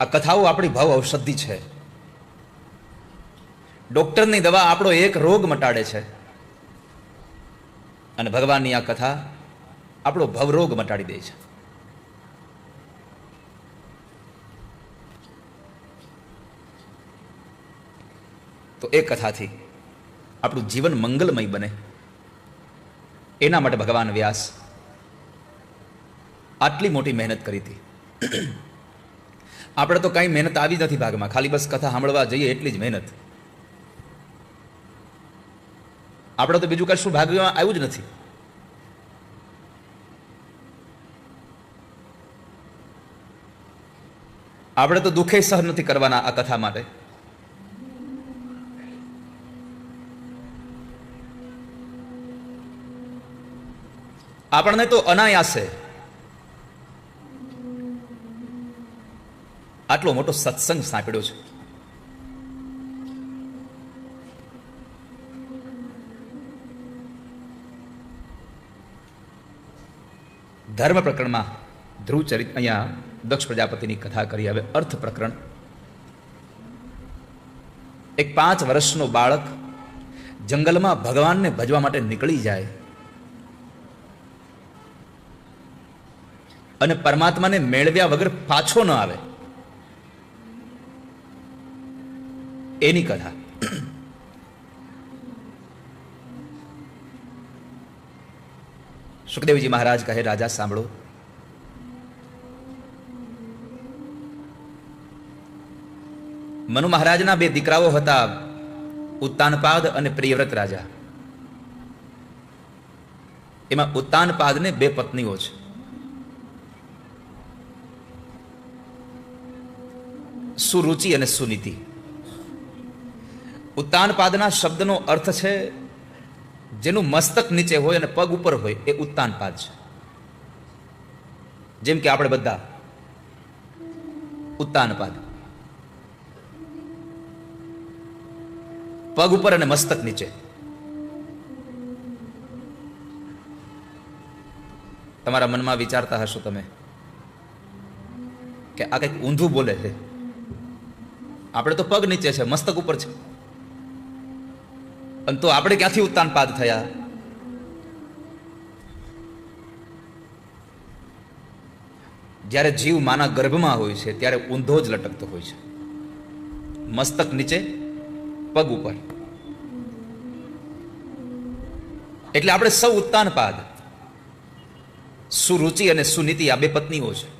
આ કથાઓ આપણી ભાવ ઔષધિ છે. ડોક્ટરની દવા આપણો એક રોગ મટાડે છે. અને ભગવાનની આ કથા આપણો ભવરોગ મટાડી દે છે. તો એ કથાથી આપણું જીવન મંગલમય બને. એના માટે ભગવાન વ્યાસ આટલી મોટી મહેનત કરી હતી. આપણે તો કાંઈ મહેનત આવી નથી ભાગમાં. ખાલી બસ કથા સાંભળવા જઈએ એટલી જ મહેનત. આપણે તો બીજું કશું ભાગમાં આવ્યું જ નથી. આપણે તો દુઃખે સહન નથી કરવાના આ કથા માટે. આપણને તો અનાયાસે આટલો મોટો સત્સંગ સાંપડ્યો છે. ધર્મ પ્રકરણમાં ધ્રુવચરિત અહીંયા દક્ષ પ્રજાપતિની કથા કરી. હવે અર્થ પ્રકરણ. એક પાંચ વર્ષનો બાળક જંગલમાં ભગવાનને ભજવા માટે નીકળી જાય અને પરમાત્માને મેળવ્યા વગર પાછો ન આવે. એની કથા. સુખદેવજી મહારાજ કહે, રાજા, સાંભળો. મનુ મહારાજના બે દીકરાઓ હતા, ઉત્તાનપાદ અને પ્રિયવ્રત રાજા. એમાં ઉત્તાનપાદને બે પત્નીઓ છે. સુરુચિ અને સુનીતિ. ઉત્તાનપાદના શબ્દનો અર્થ છે જેનું મસ્તક નીચે હોય અને પગ ઉપર હોય એ ઉત્તાનપાદ છે. જેમ કે આપણે બધા ઉત્તાનપાદ. પગ ઉપર અને મસ્તક નીચે. તમારા મનમાં વિચારતા હશો તમે કે આ કંઈક ઊંધું બોલે છે. આપણે તો પગ નીચે છે, મસ્તક ઉપર છે. અને તો આપણે ક્યાંથી ઉત્તાનપાદ થયા? જ્યારે જીવ માના ગર્ભમાં હોય છે, ત્યારે ઊંધો જ લટકતો હોય છે. મસ્તક નીચે, પગ ઉપર. એટલે આપણે સૌ ઉત્તાનપાદ સુરુચિ અને સુનીતિ આ બે પત્નીઓ છે.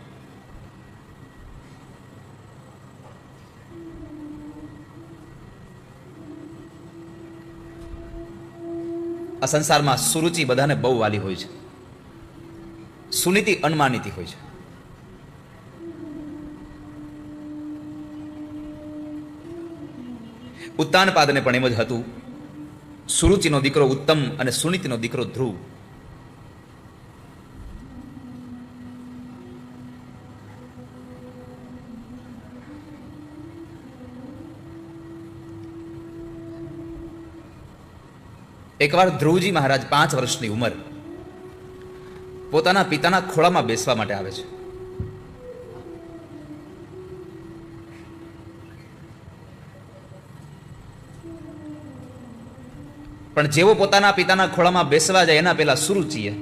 આ સંસારમાં સુરુચિ બધાને બહુ વાલી હોય છે. સુનીતિ અનમાનીતી હોય છે. ઉત્તાનપાદને પણ એમ જ હતું, સુરુચિનો દીકરો ઉત્તમ અને સુનીતિનો દીકરો ધ્રુવ. એકવાર ધ્રુવજી મહારાજ પાંચ વર્ષની ઉંમર પોતાના પિતાના ખોળામાં બેસવા માટે આવે છે. પણ જેવો પોતાના પિતાના ખોળામાં બેસવા જાય, એના પહેલા સુરુચિએ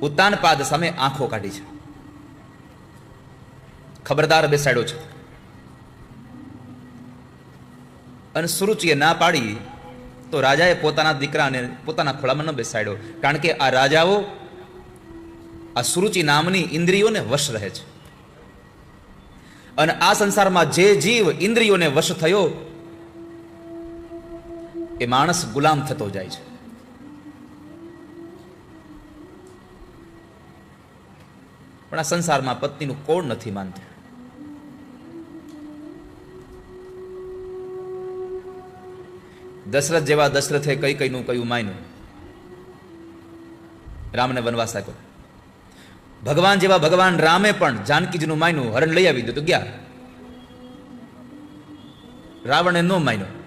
ઉતાનપાદ સામે આંખો કાઢી છે. ખબરદાર બેસાડ્યો છે. અને સુરુચિએ ના પાડી તો રાજાએ પોતાના દીકરાને પોતાના ખોળામાં ન બેસાડ્યો. કારણ કે આ રાજાઓ આ સુરુચિ નામની ઇન્દ્રિયોને વશ રહે છે. અને આ સંસારમાં જે જીવ ઇન્દ્રિયોને વશ થયો, એ માણસ ગુલામ થતો જાય છે. પણ આ સંસારમાં પત્નીનું કોણ નથી માનતું? દશરથ જેવા દશરથે કઈ કઈનું કયું માન્યું? રામને વનવાસ આપ્યો. ભગવાન જેવા ભગવાન રામે પણ જાનકીજીનું માન્યું, હરણ લઈ આવી દીધું, ગયા. રાવણે ન માન્યું.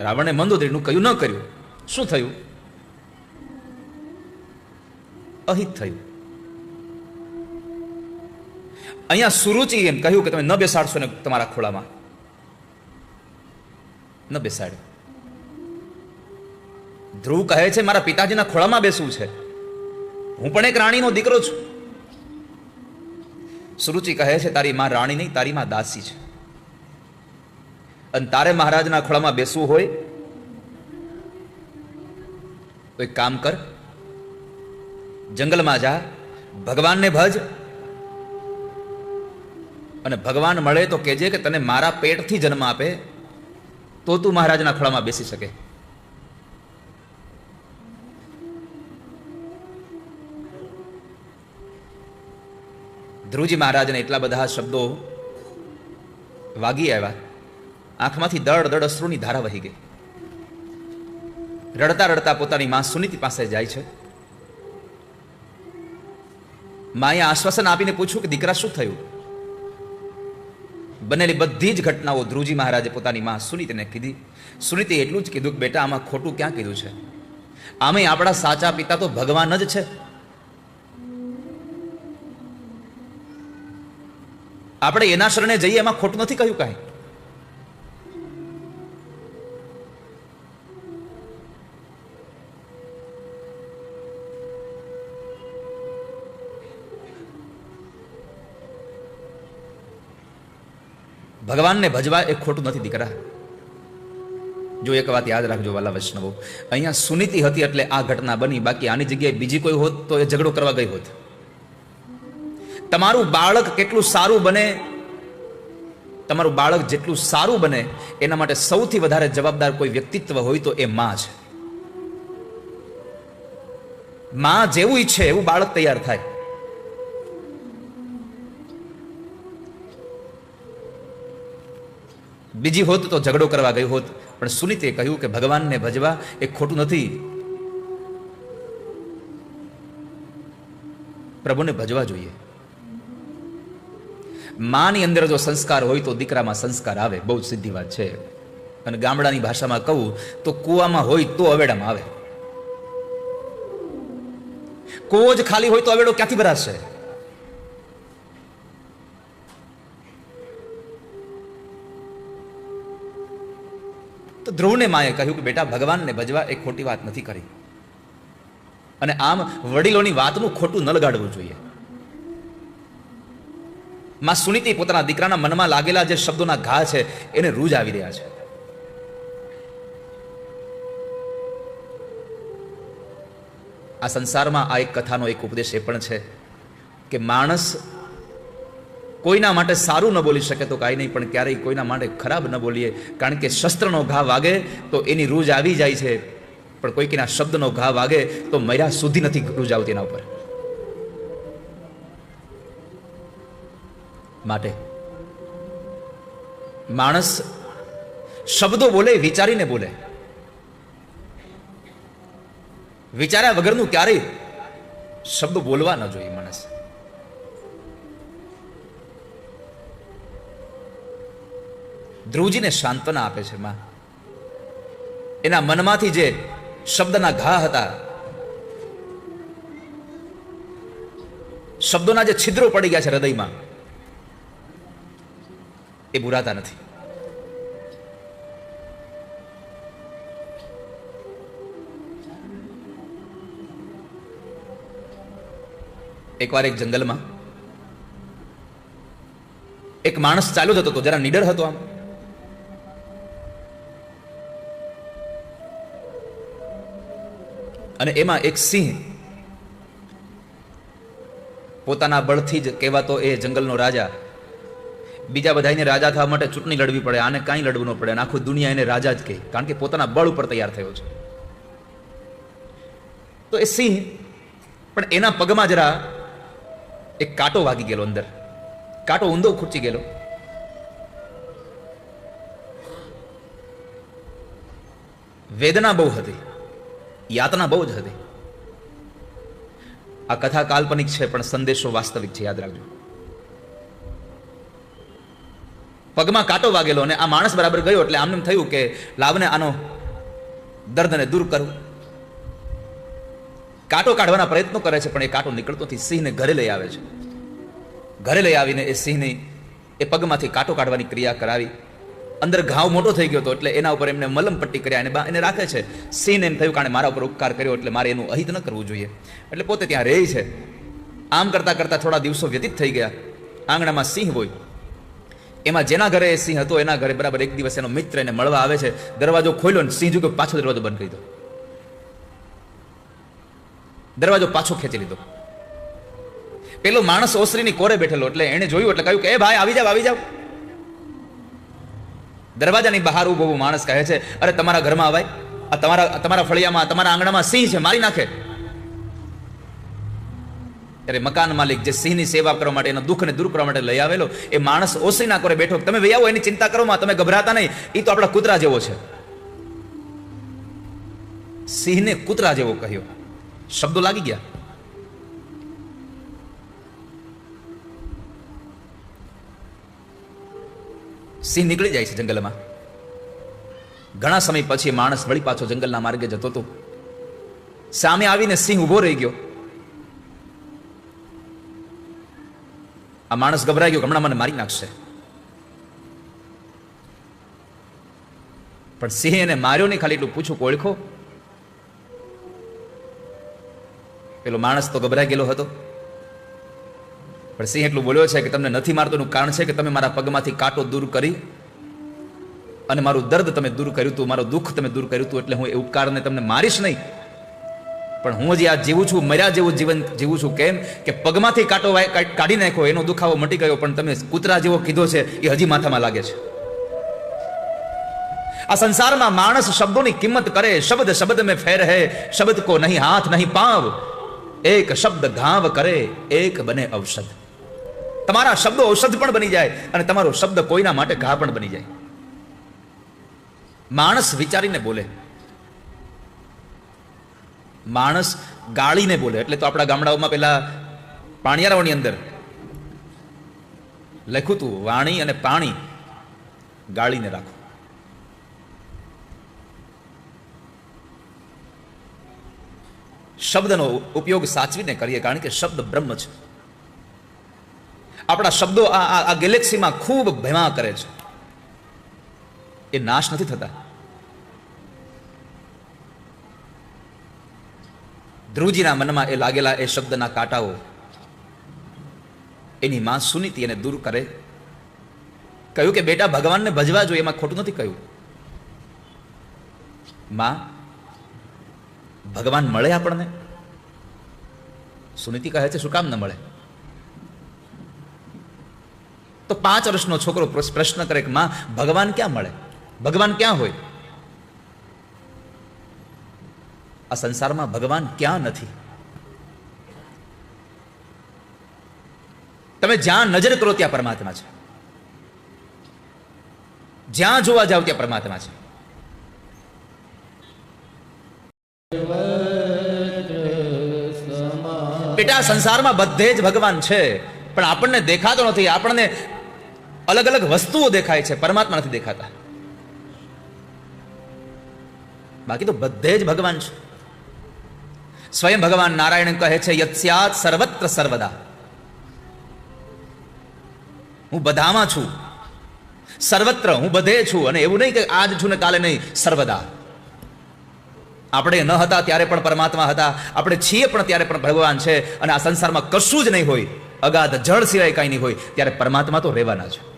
રાવણે મંદોદરીનું કયું ન કર્યું. શું થયું? અહિત થયું. અહીંયા સુરુચિ એમ કહ્યું કે તમે ન બેસાડશો ને તમારા ખોળામાં. ન બેસાડ્યો ધ્રુવ કહે છે, મારા પિતાજીના ખોળામાં બેસવું છે. હું પણ એક રાણીનો દીકરો છું. સુરુચિ કહે છે, તારી માં રાણી નહીં, તારી માં દાસી છે. અને તારે મહારાજના ખોળામાં બેસવું હોય, તો એક કામ કર. જંગલમાં જા, ભગવાનને ભજ. અને ભગવાન મળે તો કહેજે કે તને મારા પેટથી જન્મ આપે. તો તું મહારાજના ખોળામાં બેસી શકે. ધ્રુવજી મહારાજને એટલા બધા શબ્દો વાગી આવ્યા. આંખમાંથી દડ દડ અશ્રુની ધારા વહી ગઈ. રડતા રડતા પોતાની માં સુનીતિ પાસે જાય છે. માએ આશ્વાસન આપીને પૂછ્યું કે દીકરા શું થયું? બનેલી બધી જ ઘટનાઓ ધ્રુવજી મહારાજે પોતાની માં સુનીતને કીધી. સુનીતે એટલું જ કીધું કે, બેટા, આમાં ખોટું ક્યાં કીધું છે? આમે આપણા સાચા પિતા તો ભગવાન જ છે. આપણે એના શરણે જઈએ, એમાં ખોટું નથી કહ્યું કાંઈ. ભગવાનને ભજવા એ ખોટું નથી દીકરા. જો એક વાત યાદ રાખજો વાલા વૈષ્ણવો, અહીંયા સુનીતિ હતી એટલે આ ઘટના બની, બાકી આની જગ્યાએ બીજી કોઈ હોત તો એ ઝઘડો કરવા ગઈ હોત. તમારું બાળક કેટલું સારું બને, તમારું બાળક જેટલું સારું બને, એના માટે સૌથી વધારે જવાબદાર કોઈ વ્યક્તિત્વ હોય તો એ માં છે. માં જેવું ઈચ્છે એવું બાળક તૈયાર થાય. બીજી હોત તો ઝઘડો કરવા ગઈ હોત, પણ સુનીતે કહ્યું કે ભગવાનને ભજવા એ ખોટું નથી. પ્રભુને ભજવા જોઈએ. માની અંદર જો સંસ્કાર હોય તો દીકરામાં સંસ્કાર આવે, બહુ સીધી વાત છે. અને ગામડાની ભાષામાં કહું તો કૂવામાં હોય તો અવેડામાં આવે. કૂવો જ ખાલી હોય તો અવેડો ક્યાંથી ભરાશે? તો ધ્રુવને માએ કહ્યું કે બેટા, ભગવાનને ભજવા એ ખોટી વાત નથી કરી. અને આમ વડીલોની વાતનું ખોટું ન લગાડવું જોઈએ. માં સુનીતિ પોતાના દીકરાના મનમાં લાગેલા જે શબ્દોના ઘા છે, એને રૂજ આવી રહ્યા છે. આ સંસારમાં આ એક કથાનો એક ઉપદેશ એ પણ છે કે માણસ કોઈના માટે સારું ન બોલી શકે તો કાંઈ નહીં, પણ ક્યારેય કોઈના માટે ખરાબ ન બોલીએ. કારણ કે શસ્ત્રનો ઘા વાગે તો એની રૂજ આવી જાય છે. પણ કોઈકના શબ્દનો ઘા વાગે તો મર્યા સુધી નથી રૂજ આવતી એના ઉપર. માટે. માણસ શબ્દો બોલે, વિચારીને બોલે. વિચાર્યા વગરનું ક્યારેય શબ્દ બોલવા ન જોઈએ માણસ. ધ્રુવજીને સાંત્વના આપે છે, માં. એના મનમાંથી જે શબ્દના ઘા હતા, શબ્દોના જે છિદ્રો પડી ગયા છે હૃદયમાં, એ બુરાતા નથી. એકવાર એક જંગલમાં એક માણસ ચાલ્યો જતો હતો, જરા નીડર હતો આમ. અને એમાં એક સિંહ પોતાના બળથી જ કહેવાતો એ જંગલનો રાજા. બીજા બધાને રાજા થવા માટે ચૂંટણી લડવી પડે, આને કાંઈ લડવું ન પડે અને આખું દુનિયા એને રાજા જ કહે, કારણ કે પોતાના બળ ઉપર તૈયાર થયો છે. તો એ સિંહ, પણ એના પગમાં જરા એક કાંટો વાગી ગયેલો અંદર. કાંટો ઊંધો ખૂંચી ગયેલો. વેદના બહુ હતી. યાતના બહુ જ હતી. આ કથા કાલ્પનિક છે, પણ સંદેશો વાસ્તવિક છે, યાદ રાખજો. પગમાં કાંટો વાગેલો અને આ માણસ બરાબર ગયો એટલે આમને થયું કે લાવને આનો દર્દને દૂર કરું. કાંટો કાઢવાના પ્રયત્નો કરે છે, પણ એ કાંટો નીકળતો સિંહને ઘરે લઈ આવે છે. ઘરે લઈ આવીને એ સિંહની એ પગમાંથી કાંટો કાઢવાની ક્રિયા કરાવી. અંદર ઘાવ મોટો થઈ ગયો હતો એટલે એના ઉપર એમને મલમ પટ્ટી કર્યા અને એને રાખે છે. સીન એમ થયું કારણ મારા ઉપર ઉપકાર કર્યો એટલે મારે એનું અહિત ન કરવું જોઈએ. એટલે પોતે ત્યાં રહે છે. આમ કરતાં કરતાં થોડા દિવસો વ્યતીત થઈ ગયા. આંગણામાં સિંહ હોય. એમાં જેના ઘરે સિંહ હતો, એના ઘરે બરાબર એક દિવસ એનો મિત્ર એને મળવા આવે છે. દરવાજો ખોલ્યો ને સિંહ કે પાછો દરવાજો બંધ કરી દો. દરવાજો પાછો ખેંચી લીધો. પેલો માણસ ઓસરીની કોરે બેઠેલો એટલે એણે જોયું એટલે કહ્યું કે, એ ભાઈ, આવી જાવ આવી જાવ. દરવાજાની બહાર ઊભો માણસ કહે છે, અરે, તમારા ઘરમાં અવાય આ તમારા તમારા ફળિયામાં, તમારા આંગણામાં સિંહ છે, મારી નાખે. ત્યારે મકાન માલિક જે સિંહની સેવા કરવા માટે, એના દુઃખને દૂર કરવા માટે લઈ આવેલો, એ માણસ ઓસરી ના કરે બેઠો. તમે વૈયાવો, એની ચિંતા કરો, માં, તમે ગભરાતા નહીં. એ તો આપણા કૂતરા જેવો છે. સિંહને કૂતરા જેવો કહ્યો. શબ્દો લાગી ગયા. સિંહ નીકળી જાય છે જંગલમાં. ઘણા સમય પછી માણસ વળી પાછો જંગલના માર્ગે જતો હતો. સામે આવીને સિંહ ઊભો રહી ગયો. આ માણસ ગભરાઈ ગયો હમણાં મને મારી નાખશે. પણ સિંહ એને માર્યો નહીં, ખાલી એટલું પૂછું ઓળખો. પેલો માણસ તો ગભરાઈ ગયેલો હતો. પણ સિંહ એટલું બોલ્યો છે કે તમને નથી મારતો કારણ છે કે તમે મારા પગમાંથી કાંટો દૂર કરી અને મારું દર્દ તમે દૂર કર્યું હતું, મારું દુઃખ તમે દૂર કર્યું હતું એટલે હું એ ઉપકારને તમને મારીશ નહીં. પણ હું હજી આ જીવું છું, મર્યા જેવું જીવન જીવું છું. કેમ? કે પગમાંથી કાંટો કાઢી નાખ્યો, એનો દુખાવો મટી ગયો, પણ તમે કૂતરા જેવો કીધો છે, એ હજી માથામાં લાગે છે. આ સંસારમાં માણસ શબ્દોની કિંમત કરે, શબ્દ શબ્દ મેં ફેર હે શબ્દ કો નહીં હાથ નહીં પાવ. એક શબ્દ ઘાવ કરે, એક બને ઔષધ. તમારા શબ્દો ઔષધ પણ બની જાય અને તમારો શબ્દ કોઈના માટે ઘા પણ બની જાય. માણસ વિચારીને બોલે. માણસ ગાળીને બોલે, એટલે તો આપણા ગામડાઓમાં પેલા પાણિયારાઓની અંદર લખ્યું હતું, વાણી અને પાણી ગાળીને રાખો. શબ્દનો ઉપયોગ સાચવીને કરીએ, કારણ કે શબ્દ બ્રહ્મ છે. આપણા શબ્દો આ આ- ગેલેક્સીમાં ખૂબ ભેમા કરે છે. એ નાશ નથી થતા. ધ્રુવજીના મનમાં એ લાગેલા એ શબ્દના કાંટાઓ એની માં સુનીતિ એને દૂર કરે. કહ્યું કે બેટા ભગવાનને ભજવા જોઈએ એમાં ખોટું નથી કહ્યું. માં, ભગવાન મળે આપણને? સુનીતિ કહે છે, શું કામ ન મળે? તો પાંચ વર્ષનો છોકરો પ્રશ્ન કરે કે, માં, ભગવાન ક્યાં મળે? ભગવાન ક્યાં હોય? આ સંસારમાં ભગવાન ક્યાં નથી? તમે જ્યાં નજર કરો ત્યાં પરમાત્મા છે. જ્યાં જોવા જાવ ત્યાં પરમાત્મા છે. બેટા સંસારમાં બધે જ ભગવાન છે, પણ આપણને દેખાતો નથી. આપણને અલગ અલગ વસ્તુઓ દેખાય છે, પરમાત્મા નથી દેખાતા. બાકી તો બધે જ ભગવાન છે. સ્વયં ભગવાન નારાયણ કહે છે યત્સ્યાત સર્વત્ર સર્વદા. હું બધામાં છું. સર્વત્ર હું બધે છું અને એવું નહીં કે આજ છું ને કાલે નહીં, સર્વદા. આપણે ન હતા ત્યારે પણ પરમાત્મા હતા, આપણે છીએ પણ ત્યારે પણ ભગવાન છે અને આ સંસારમાં કશું જ નહીં હોય. અગાધ જળ સિવાય કાંઈ નહીં હોય, ત્યારે પરમાત્મા તો રહેવાના છે.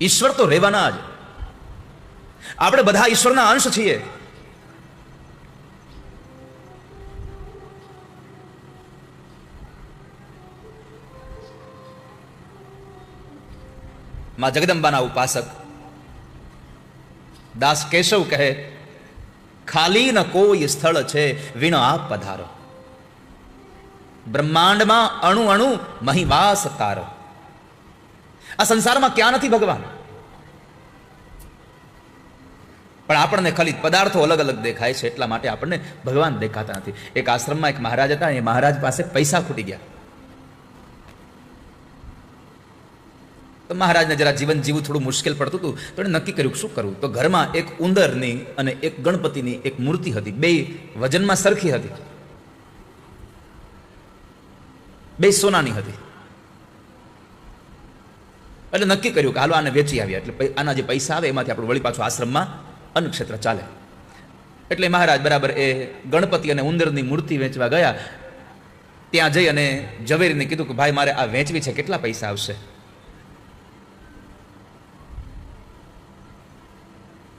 ઈશ્વર તો રહેવાના જ. આપણે બધા ઈશ્વરના અંશ છીએ. માં જગદંબાના ઉપાસક, દાસ કેશવ કહે, ખાલી ન કોઈ સ્થળ છે વિણ આ પધારો. બ્રહ્માંડમાં અણુ અણુ મહિવાસ તારો આ સંસારમાં ક્યાં નથી ભગવાન? પણ આપણને ખાલી પદાર્થો અલગ અલગ દેખાય છે, એટલા માટે આપણને ભગવાન દેખાતા નથી. એક આશ્રમમાં એક મહારાજ હતા, એ મહારાજ પાસે પૈસા ખૂટી ગયા. તો મહારાજને જરા જીવન જીવવું થોડું મુશ્કેલ પડતું હતું, તો એણે નક્કી કર્યું શું કરવું? તો ઘરમાં એક ઉંદરની અને એક ગણપતિની એક મૂર્તિ હતી. બે વજનમાં સરખી હતી. બે સોનાની હતી. એટલે નક્કી કર્યું કે હાલો આને વેચી આવ્યા એટલે આના જે પૈસા આવે એમાંથી આપણે વળી પાછું આશ્રમમાં અન્નક્ષેત્ર ચાલે. એટલે મહારાજ બરાબર એ ગણપતિ અને ઉંદરની મૂર્તિ વેચવા ગયા. ત્યાં જઈ અને ઝવેરીને કીધું કે ભાઈ મારે આ વેચવી છે, કેટલા પૈસા આવશે?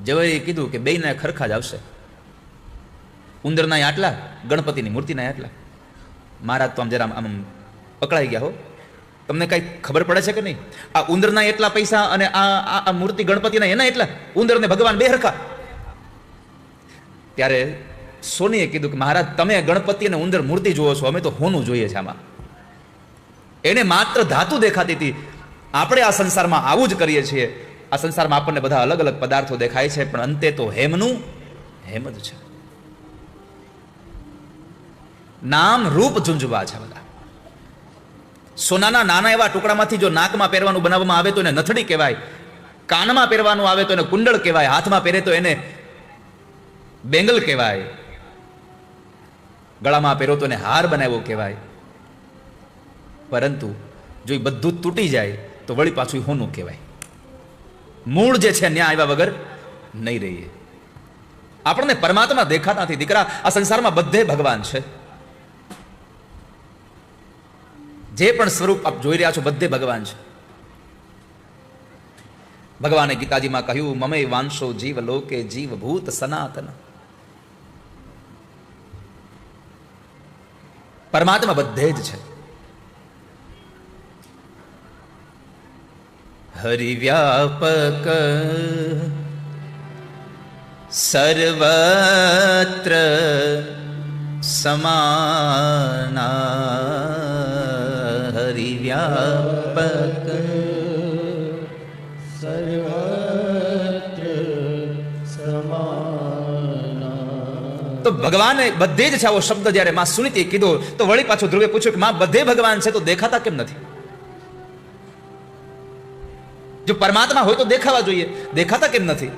ઝવેરીએ કીધું કે બેયના ખરખા જ આવશે. ઉંદરના આટલા, ગણપતિની મૂર્તિના આટલા. મહારાજ તો આમ જરા આમ પકડાઈ ગયા હો. તમને કઈ ખબર પડે છે કે નહીં? આ ઉંદરના એટલા પૈસા અને આ આ- મૂર્તિ ગણપતિના એના એટલા? ઉંદર ને ભગવાન બે હરખા ત્યારે સોનીએ કીધું કે મહારાજ, તમે ગણપતિ અને ઉંદર મૂર્તિ જુઓ છો, અમે તો હોનું જોઈએ છે આમાં. એને માત્ર ધાતુ દેખાતી હતી. આપણે આ સંસારમાં આવું જ કરીએ છીએ. આ સંસારમાં આપણને બધા અલગ અલગ પદાર્થો દેખાય છે, પણ અંતે તો હેમનું હેમ જ છે. નામ રૂપ ઝુંઝવા છે બધા. સોનાના નાના એવા ટુકડામાંથી જો નાકમાં પહેરવાનું બનાવવામાં આવે તો એને નથડી કહેવાય, કાનમાં પહેરવાનું આવે તો એને કુંડળ કહેવાય, હાથમાં પહેરે તો એને બેંગલ કહેવાય, ગળામાં પહેરો તો એને હાર બનાવ્યો કહેવાય. પરંતુ જો એ બધું તૂટી જાય તો વળી પાછું હોનું કહેવાય. મૂળ જે છે ન્યાય આવ્યા વગર નહીં રહીએ. આપણને પરમાત્મા દેખાતા નથી. દીકરા, આ સંસારમાં બધે ભગવાન છે. જે પણ સ્વરૂપ આપ જોઈ રહ્યા છો, બધે ભગવાન છે. ભગવાને ગીતાજીમાં કહ્યું મમે વાંશો જીવ લોકે જીવ ભૂત સનાતન. પરમાત્મા બધે જ છે. હરિવ્યાપક સર્વત્ર સમાના સર્વત્ર સમાના તો ભગવાને બધે જ છે આવો શબ્દ જ્યારે માં સુનીતી કીધો તો વળી પાછું ધ્રુવે પૂછ્યું કે માં બધે ભગવાન છે તો દેખાતા કેમ નથી? જો પરમાત્મા હોય તો દેખાવા જોઈએ. દેખાતા કેમ નથી?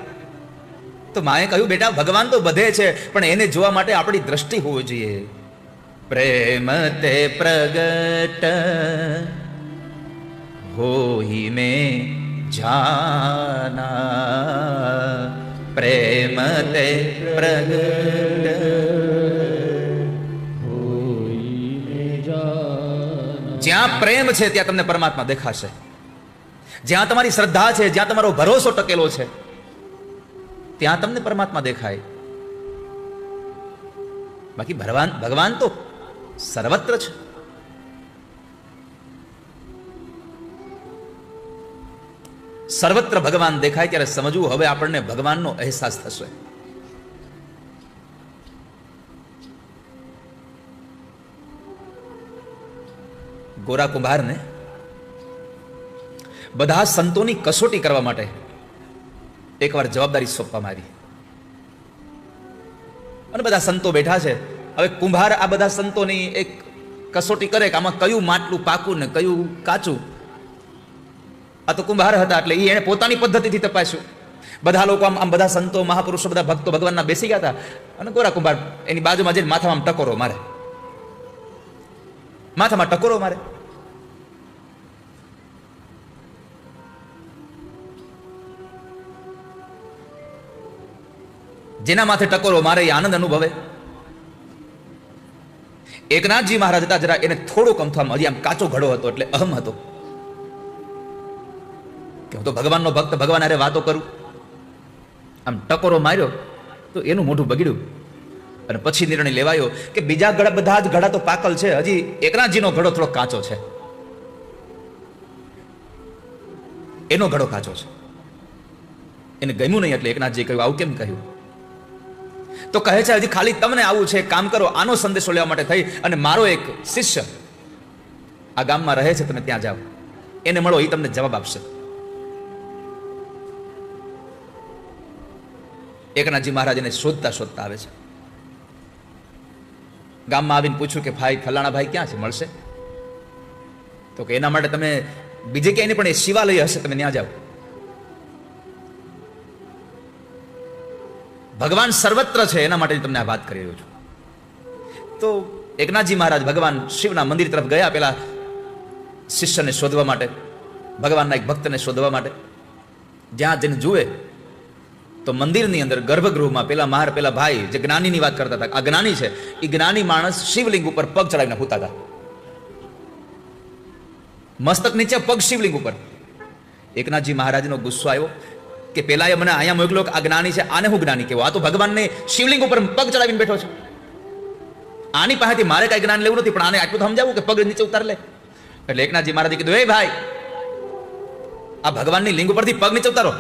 તો માએ કહ્યું બેટા ભગવાન તો બધે છે પણ એને જોવા માટે આપણી દ્રષ્ટિ હોવી જોઈએ. પ્રેમ તે પ્રગટ હોઈ મે જાના પ્રેમ તે જ્યાં પ્રેમ છે ત્યાં તમને પરમાત્મા દેખાશે। જ્યાં તમારી શ્રદ્ધા છે, જ્યાં તમારો ભરોસો ટકેલો છે, ત્યાં તમને પરમાત્મા દેખાય. બાકી ભગવાન ભગવાન તો સર્વત્ર છે. સર્વત્ર ભગવાન દેખાય ત્યારે સમજવું હવે આપણને ભગવાનનો અહેસાસ થશે. ગોરા કુંભારને બધા સંતોની કસોટી કરવા માટે એકવાર જવાબદારી સોંપવામાં આવી. અને બધા સંતો બેઠા છે. હવે કુંભાર આ બધા સંતોની એક કસોટી કરે કે આમાં કયું માટલું પાકું ને કયું કાચું? આ તો કુંભાર હતા એટલે એ પોતાની પદ્ધતિથી તપાસ્યું. બધા લોકો આમ આમ બધા સંતો, મહાપુરુષો બધા ભક્તો ભગવાનના બેસી ગયા હતા. અને ગોરા કુંભાર, એની બાજુમાં જઈને માથામાં ટકોરો મારે. માથામાં ટકોરો મારે. જેના માથે ટકોરો મારે એ આનંદ અનુભવે. એકનાથજી મહારાજ હતા, જરા એને થોડોક અમથો આમ હજી આમ કાચો ઘડો હતો એટલે અહમ હતો. તો ભગવાનનો ભક્ત ભગવાન અરે વાતો કરું. આમ ટકોરો માર્યો તો એનું મોઢું બગડ્યું. અને પછી નિર્ણય લેવાયો કે બીજા ઘડા બધા જ ઘડા તો પાકલ છે, હજી એકનાથજીનો ઘડો થોડો કાચો છે. એનો ઘડો કાચો છે. એને ગમ્યું નહીં એટલે એકનાથજી કહ્યું, આવું કેમ કહ્યું? તો કહે છે, હજી ખાલી તમને આવું છે કામ કરો, આનો સંદેશો લેવા માટે થઈ અને મારો એક શિષ્ય આ ગામમાં રહે છે, તમે ત્યાં જાઓ. એને મળો એ તમને જવાબ આપશે. એકનાથજી મહારાજને શોધતા શોધતા આવે છે. ગામમાં આવીને પૂછ્યું કે, ભાઈ, ફલાણા ભાઈ ક્યાં છે? મળશે? તો કે, એના માટે તમે બીજે ક્યાંય પણ એ શિવાલય હશે, તમે ત્યાં જાઓ. ભગવાન સર્વત્ર છે, એના માટે તમને આ વાત કરી રહ્યો છું. તો એકનાથજી મહારાજ ભગવાન શિવના મંદિર તરફ ગયા પેલા શિષ્યને શોધવા માટે, ભગવાનના એક ભક્તને શોધવા માટે. જ્યાં જેને જુએ તો મંદિરની અંદર ગર્ભગૃહમાં પેલા માર, પેલા ભાઈ જે જ્ઞાનીની વાત કરતા હતા, આ જ્ઞાની છે એ જ્ઞાની માણસ શિવલિંગ ઉપર પગ ચડાવીને હોતા હતા. મસ્તક નીચે પગ શિવલિંગ ઉપર. એકનાથજી મહારાજનો ગુસ્સો આવ્યો કે પેલા એ મને અહીંયા મોકલો આ જ્ઞાની છે, આને હું જ્ઞાની કેવો આ તો ભગવાનને શિવલિંગ ઉપર પગ ચડાવીને બેઠો છે. આની પાસેથી મારે કઈ જ્ઞાન લેવું નથી, પણ આને આટલું સમજાવું કે પગ નીચે ઉતાર લે? એટલે એકનાથજી મહારાજે કીધું, એ ભાઈ, આ ભગવાનની લિંગ ઉપરથી પગ નીચે ઉતારો.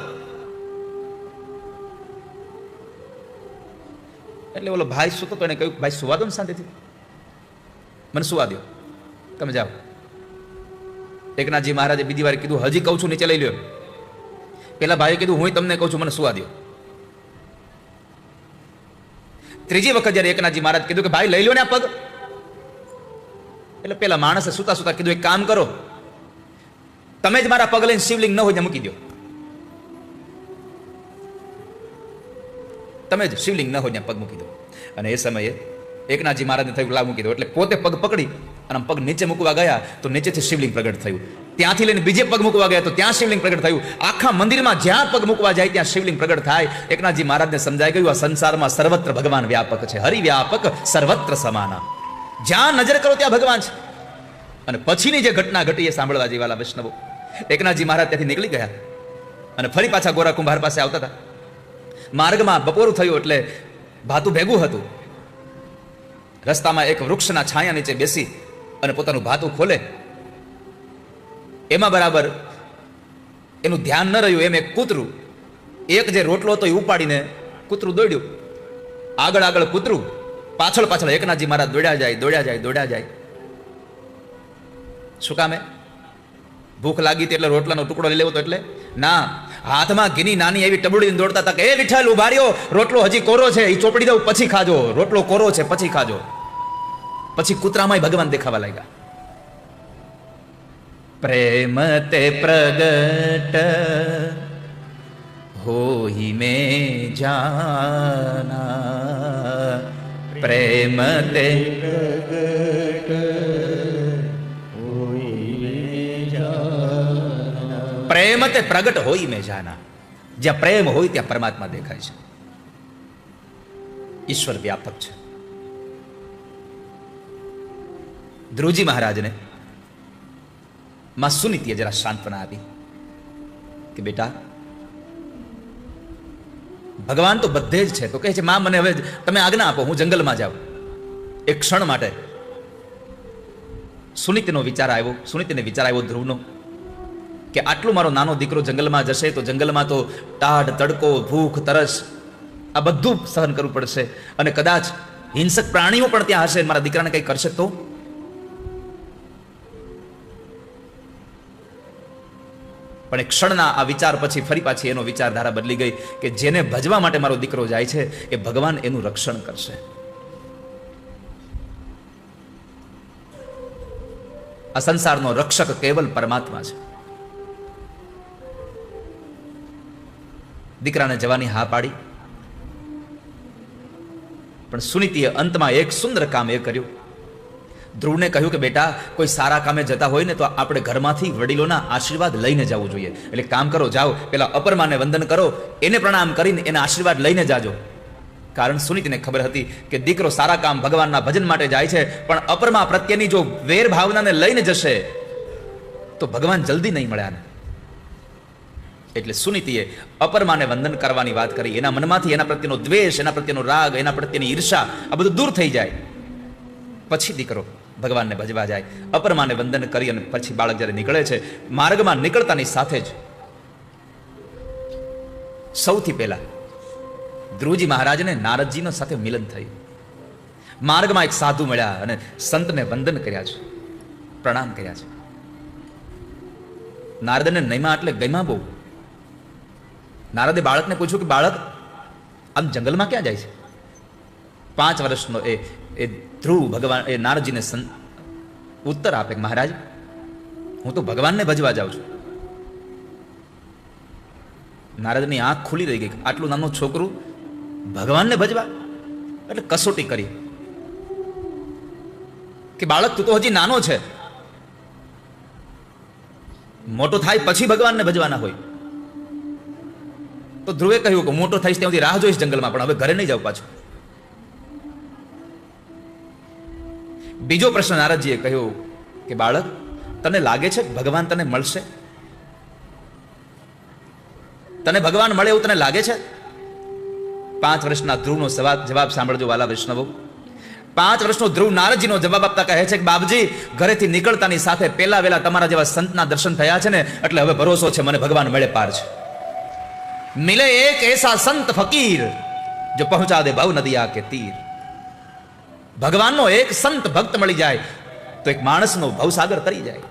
એટલે ઓલો ભાઈ સૂતો તો એને કહ્યું, ભાઈ, સુવા દો ને શાંતિથી. મને સુવા દો તમે જાઓ. એકનાથજી મહારાજે બીજી વાર કીધું, હજી કહું છું, નીચે લઈ લ્યો. પેલા ભાઈએ કીધું, હું તમને કહું છું, મને સુવા દો ત્રીજી વખત જ્યારે એકનાથજી મહારાજ કીધું કે, ભાઈ, લઈ લો ને આ પગ. એટલે પેલા માણસે સુતા સુતા કીધું, એક કામ કરો, તમે જ મારા પગ લઈને શિવલિંગ ન હોય મૂકી દો તમે જ શિવલિંગ ન હોય ત્યાં પગ મૂકી દો. અને એ સમયે એકનાથજી મહારાજને થયું લાવ મૂકી દો. એટલે પોતે પગ પકડી અને પગ નીચે મૂકવા ગયા તો નીચેથી શિવલિંગ પ્રગટ થયું. ત્યાંથી લઈને બીજે પગ મૂકવા ગયા તો ત્યાં શિવલિંગ પ્રગટ થયું. આખા મંદિરમાં જ્યાં પગ મૂકવા જાય ત્યાં શિવલિંગ પ્રગટ થાય. એકનાથજી મહારાજને સમજાઈ ગયું, આ સંસારમાં સર્વત્ર ભગવાન વ્યાપક છે. હરિવ્યાપક, સર્વત્ર સમાના. જ્યાં નજર કરો ત્યાં ભગવાન છે. અને પછીની જે ઘટના ઘટી એ સાંભળવા જેવાલા વૈષ્ણવો. એકનાથજી મહારાજ ત્યાંથી નીકળી ગયા અને ફરી પાછા ગોરા કુંભાર પાસે આવતા હતા. માર્ગમાં બપોરું થયું એટલે ભાતું ભેગું હતું. રસ્તામાં એક વૃક્ષના છાયા નીચે બેસી અને પોતાનું ભાતું ખોલે. એમાં બરાબર એનું ધ્યાન ન રહ્યું, એમ એક કૂતરું, એક જે રોટલો હતો એ ઉપાડીને કૂતરું દોડ્યું. આગળ આગળ કૂતરું, પાછળ પાછળ એકનાથજી મારા દોડ્યા જાય દોડ્યા જાય દોડ્યા જાય. શું કામે? ભૂખ લાગી હતી એટલે રોટલાનો ટુકડો લઈ લેવો તો એટલે? ના હાથમાં ઘીની નાની એવી ટબડીને દોડતા હતા કે, એ વિઠ્ઠલ, ઉભાર્યો. રોટલો હજી કોરો છે એ ચોપડી દઉં, પછી ખાજો. રોટલો કોરો છે, પછી ખાજો. પછી કૂતરામાંય ભગવાન દેખાવા લાગ્યા. પ્રેમ તે પ્રગટ હોહી મે જાના. પ્રેમ તે પ્રેમ તે પ્રગટ હોય મેં જાના. જ્યાં પ્રેમ હોય ત્યાં પરમાત્મા દેખાય છે. ઈશ્વર વ્યાપક છે. ધ્રુવજી મહારાજને માં સુનીતિએ જરા સાંત્વના આપી કે બેટા, ભગવાન તો બધે જ છે. તો કહે છે, માં, મને હવે તમે આજ્ઞા આપો, હું જંગલમાં જાઉં. એક ક્ષણ માટે સુનીતિનો વિચાર આવ્યો, સુનીતિને વિચાર આવ્યો ધ્રુવનો. કે આટલું મારો નાનો દીકરો જંગલમાં જશે તો જંગલમાં તો ટાઢ તડકો, ભૂખ, તરસ, આ બધું સહન કરવું પડશે. અને કદાચ હિંસક પ્રાણીઓ પણ ત્યાં હશે મારા દીકરાને કંઈ કરશે તો? પણ એક ક્ષણના આ વિચાર પછી ફરી પાછી એનો વિચારધારા બદલી ગઈ કે જેને ભજવા માટે મારો દીકરો જાય છે, એ ભગવાન એનું રક્ષણ કરશે. આ સંસારનો રક્ષક કેવલ પરમાત્મા છે. દીકરાને જવાની હા પાડી. પણ સુનીતિએ અંતમાં એક સુંદર કામ એ કર્યું. ધ્રુવને કહ્યું કે, બેટા, કોઈ સારા કામે જતા હોય ને તો આપણે ઘરમાંથી વડીલોના આશીર્વાદ લઈને જવું જોઈએ. એટલે કામ કરો, જાઓ. પેલા અપરમાને વંદન કરો. એને પ્રણામ કરીને એના આશીર્વાદ લઈને જાજો. કારણ સુનીતિને ખબર હતી કે દીકરો સારા કામ ભગવાનના ભજન માટે જાય છે, પણ અપરમા પ્રત્યેની જો વેર ભાવનાને લઈને જશે, તો ભગવાન જલ્દી નહીં મળ્યા એટલે સુનીતિએ અપરમાને વંદન કરવાની વાત કરી. એના મનમાંથી એના પ્રત્યેનો દ્વેષ, એના પ્રત્યેનો રાગ, એના પ્રત્યેની ઈર્ષા આ બધું દૂર થઈ જાય. પછી દીકરો ભગવાનને ભજવા જાય. અપરમાને વંદન કરી અને પછી બાળક જ્યારે નીકળે છે, માર્ગમાં નીકળતાની સાથે જ સૌથી પહેલા ધ્રુવજી મહારાજને નારદજીનો સાથે મિલન થયું. માર્ગમાં એક સાધુ મળ્યા અને સંતને વંદન કર્યા છે, પ્રણામ કર્યા છે. નારદને નૈમા એટલે ગયમાં બહુ. નારદે બાળકને પૂછ્યું કે, બાળક, આમ જંગલમાં ક્યાં જાય છે? પાંચ વર્ષનો એ એ ધ્રુવ ભગવાન, એ નારદજીને ઉત્તર આપે મહારાજ, હું તો ભગવાનને ભજવા જાઉં છું. નારદની આંખ ખુલી રહી ગઈ આટલું નાનું છોકરું ભગવાનને ભજવા? એટલે કસોટી કરી. કે, બાળક, તું તો હજી નાનો છે. મોટો થાય પછી ભગવાનને ભજવાના હોય. તો ધ્રુવે કહ્યું કે મોટો થઈશ ત્યાં સુધી રાહ જોઈશ જંગલમાં, પણ હવે ઘરે નહીં જાઉં પાછું. બીજો પ્રશ્ન નારદજીએ કહ્યું કે બાળક, તને લાગે છે ભગવાન તને મળશે? તને ભગવાન મળે એવું તને લાગે છે? પાંચ વર્ષના ધ્રુવનો સવાલ જવાબ સાંભળજો વાલા વૈષ્ણવો. પાંચ વર્ષનો ધ્રુવ નારદજીનો જવાબ આપતા કહે છે કે બાપજી, ઘરેથી નીકળતાની સાથે પેલા વેલા તમારા જેવા સંતના દર્શન થયા છે ને, એટલે હવે ભરોસો છે, મને ભગવાન મળે પાર છે. મિલે એક એસા સંત ફકીર જો પહોંચા દે ભવ નદિયા કે તીર ભગવાનનો એક સંત ભક્ત મળી જાય તો એક માણસનો ભવસાગર તરી જાય